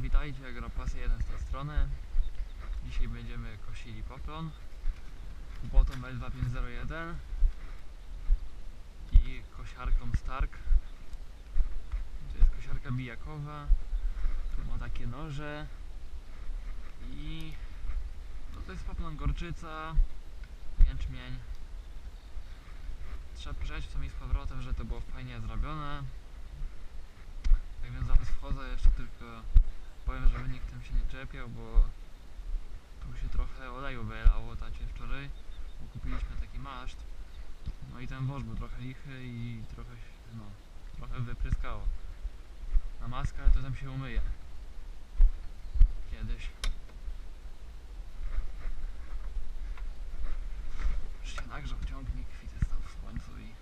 witajcie, Agropasja 1 z tej strony. Dzisiaj będziemy kosili poklon Bottom L2501 i kosiarką Stark. To jest kosiarka bijakowa, tu ma takie noże i no to jest poklon gorczyca, jęczmień. Trzeba przejść w mi z powrotem, że to było fajnie zrobione. Tak więc zaraz wchodzę jeszcze tylko powiem, żeby nikt tym się nie czepiał, bo tu się trochę oleju wylało tacie wczoraj, bo kupiliśmy taki maszt. No i ten wąż był trochę lichy i trochę, no, trochę wypryskało. Na maskę to tam się umyje. Kiedyś. Już się nagrzał ciągnik, kwity stał w słońcu i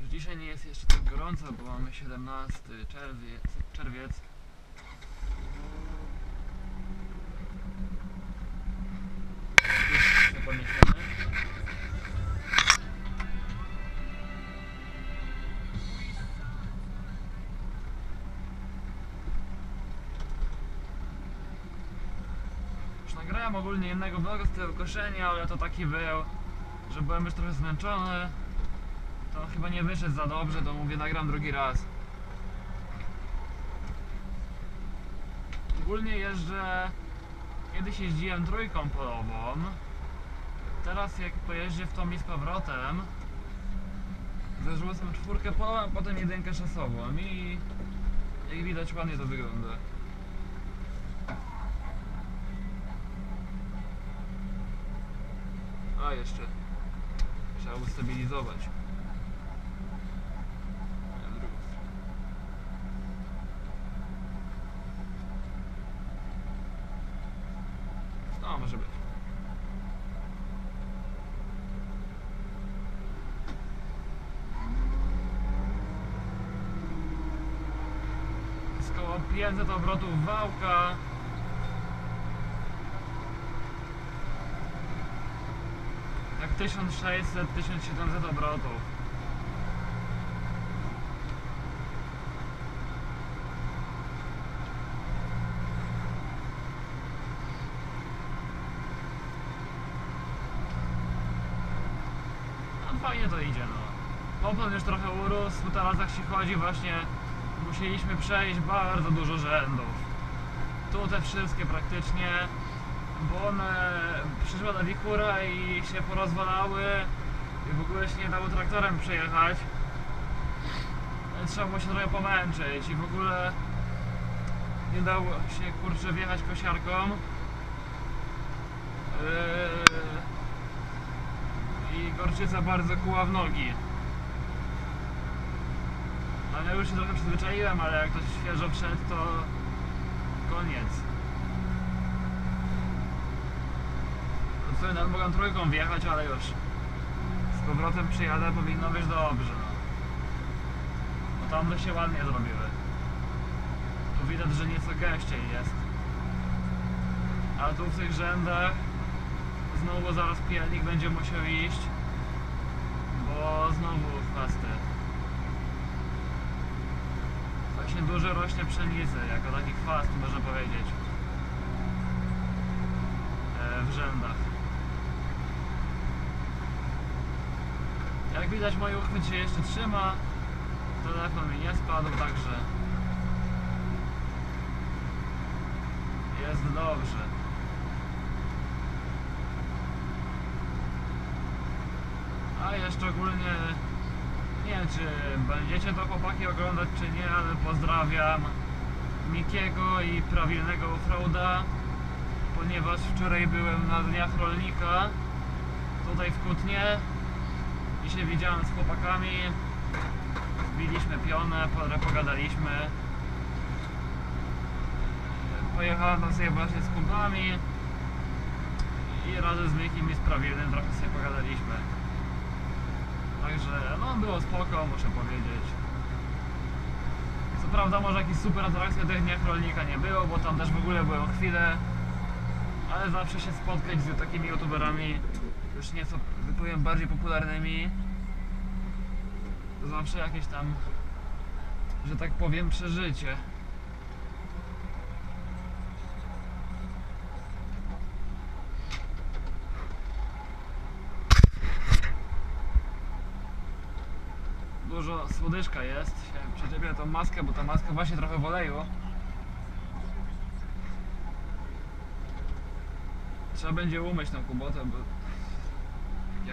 już dzisiaj nie jest jeszcze tak gorąco, bo mamy 17 czerwiec, czerwiec. Nagrałem ogólnie jednego vloga z tego koszenia, ale to taki był, że byłem już trochę zmęczony. To chyba nie wyszedł za dobrze, to mówię nagram drugi raz. Ogólnie jeżdżę... Kiedyś jeździłem trójką polową. Teraz jak pojeżdżę w tą i z powrotem Zarzucam czwórkę polową, potem jedynkę szosową i jak widać ładnie to wygląda. A jeszcze trzeba ustabilizować. No, może być. Jest koło 500 obrotów wałka. Tak 1600-1700 obrotów. No fajnie to idzie no. Poplon już trochę urósł, teraz jak się chodzi właśnie musieliśmy przejść bardzo dużo rzędów. Tu te wszystkie praktycznie, bo one przyszła na wikura i się porozwalały i w ogóle się nie dało traktorem przejechać. Trzeba było się trochę pomęczyć i w ogóle nie dało się kurczę wjechać kosiarką. Yy, I gorczyca bardzo kuła w nogi. Ale ja już się trochę przyzwyczaiłem, ale jak ktoś świeżo wszedł, to koniec. Sobie mogę trójką wjechać, ale już z powrotem przyjadę, powinno być dobrze. No. Tam się ładnie zrobiły. Tu widać, że nieco gęściej jest. Ale tu w tych rzędach znowu zaraz pielnik będzie musiał iść, bo znowu chwasty. Właśnie dużo rośnie pszenicy, jako taki chwast można powiedzieć. E, w rzędach. Jak widać mój uchwyt się jeszcze trzyma. Telefon mi nie spadł, także jest dobrze. A jeszcze ogólnie nie wiem czy będziecie to chłopaki oglądać czy nie, ale pozdrawiam Mikiego i prawilnego offroada ponieważ wczoraj byłem na dniach rolnika tutaj w Kutnie widziałem z chłopakami zbiliśmy pionę, po- pogadaliśmy pojechałem tam sobie właśnie z kumplami i razem z Mikim i z prawilnym trochę sobie pogadaliśmy Także no było spoko, muszę powiedzieć. Co prawda może jakiś super atrakcja tych dniach rolnika nie było, bo tam też w ogóle byłem chwilę. Ale zawsze się spotkać z takimi youtuberami już nieco powiem, bardziej popularnymi. To znaczy jakieś tam, że tak powiem, przeżycie. dużo słodyżka jest. Się przyczepię tą maskę, bo ta maska właśnie trochę w oleju. Trzeba będzie umyć tą kubotę, bo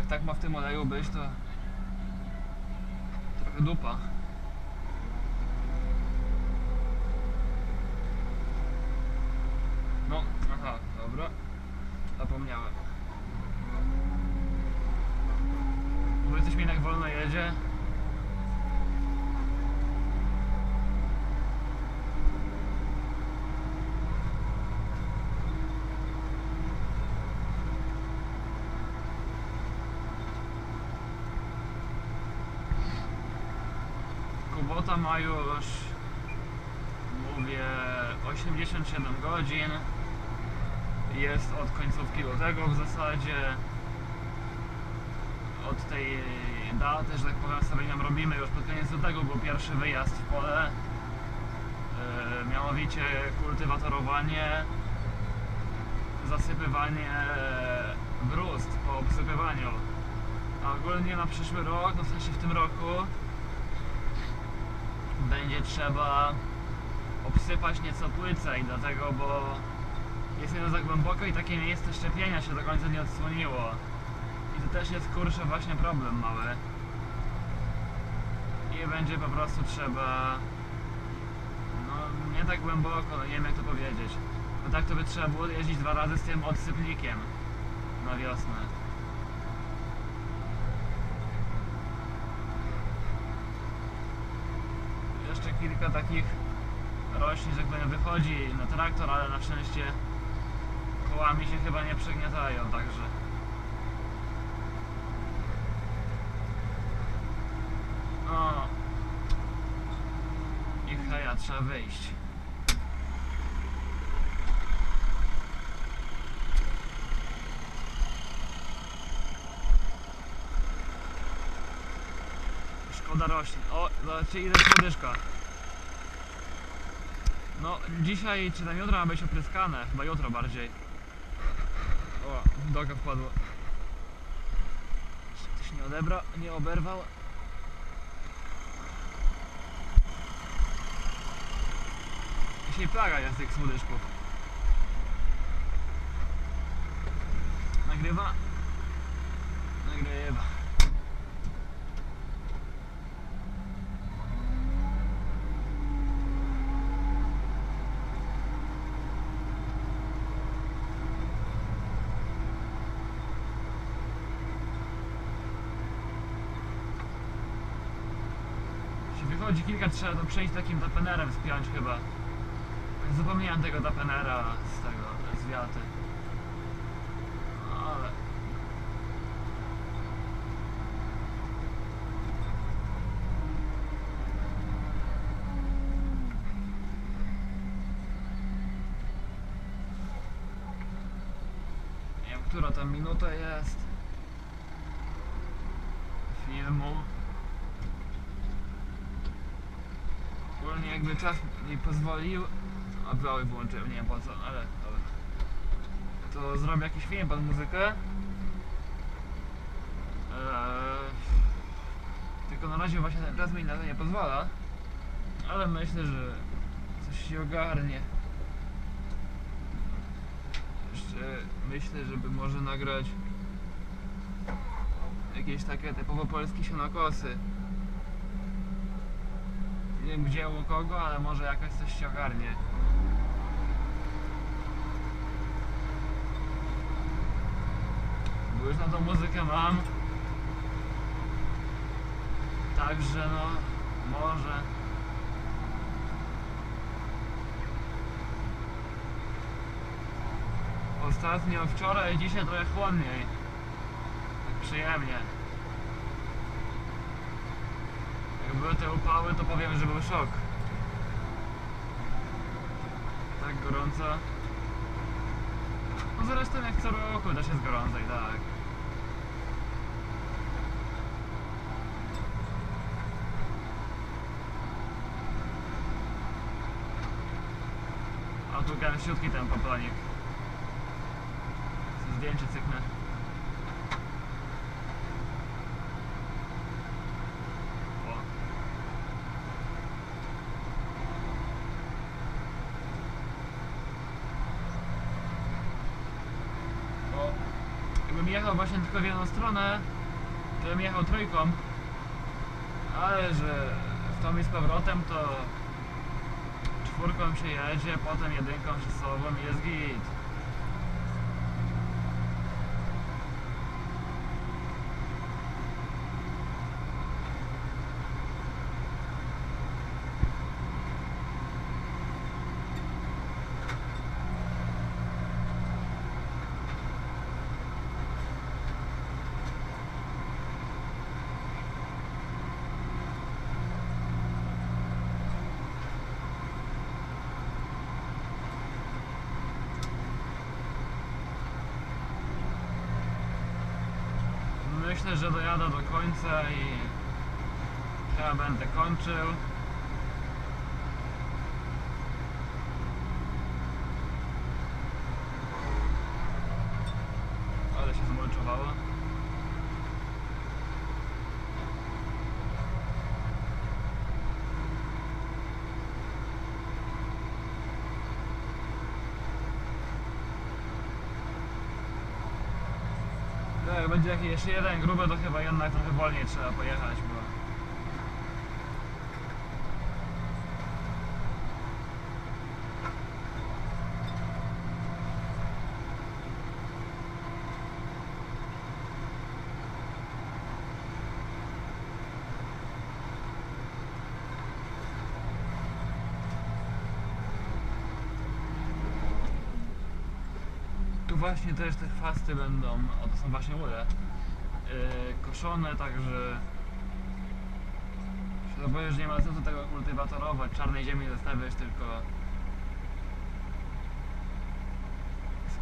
tak ma w tym oleju być, to trochę dupa. No, aha, dobra. Zapomniałem. Bo coś mi tak wolno jedzie. Kubota ma już mówię 87 godzin. Jest od końcówki lutego w zasadzie. Od tej daty, że tak powiem sobie ją robimy już pod koniec lutego był pierwszy wyjazd w pole. Yy, mianowicie kultywatorowanie zasypywanie brust po obsypywaniu. A ogólnie na przyszły rok, no w sensie w tym roku będzie trzeba obsypać nieco płycej, dlatego, bo jest nieco za głęboko i takie miejsce szczepienia się do końca nie odsłoniło. I to też jest kurczę właśnie problem mały. I będzie po prostu trzeba no nie tak głęboko, no nie wiem jak to powiedzieć. No tak to by trzeba było jeździć dwa razy z tym odsypnikiem na wiosnę. Jeszcze kilka takich roślin, że tak wychodzi na traktor, ale na szczęście kołami się chyba nie przegniatają, także. O i heja, trzeba wyjść. Szkoda roślin. O, zobaczcie ile słodyszka no, dzisiaj czy tam jutro ma być opryskane, chyba jutro bardziej. O, doga wpadło. Jeszcze ktoś nie odebrał, nie oberwał. Dzisiaj plaga jest tych słodyszków. Nagrywa. Nagrywa. Wychodzi kilka, trzeba to przejść takim dapenerem spiąć chyba. Zapomniałem tego dapenera z tego, z wiaty. Ale... Nie wiem, która tam minuta jest filmu. Ogólnie jakby czas mi pozwolił, a brały włączyłem, nie wiem po co, ale dobra. To zrobię jakiś film pod muzykę. Eee, tylko na razie właśnie ten czas mi na to nie pozwala. Ale myślę, że coś się ogarnie. Jeszcze myślę, żeby może nagrać jakieś takie typowo polskie sianokosy. Nie wiem gdzie u kogo, ale może jakoś coś się ogarnie. Bo już na tą muzykę mam. Także no, może. Ostatnio, wczoraj, dzisiaj trochę chłodniej. Tak przyjemnie. Jak były te upały, to powiem, że był szok. Tak gorąco. No zresztą jak co roku też jest gorąco i tak. A tu gęsiutki ten poplanik. Chcę zdjęcie cyknę. O. jechał właśnie tylko w jedną stronę, to bym jechał trójką, ale że w tą i z powrotem to czwórką się jedzie, potem jedynką sześciową i jest git. Myślę, że dojadę do końca i chyba będę kończył. Ale się zmulczowało. No, jak będzie jakiś jeszcze jeden gruby, to chyba jednak trochę wolniej trzeba pojechać, bo... właśnie też te chwasty będą, o to są właśnie ule, yy, koszone, także się boję, że nie ma sensu tego kultywatorować, czarnej ziemi zostawiać, tylko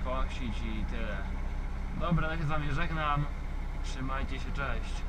skosić i tyle. Dobra, ja się z wami żegnam, trzymajcie się, cześć.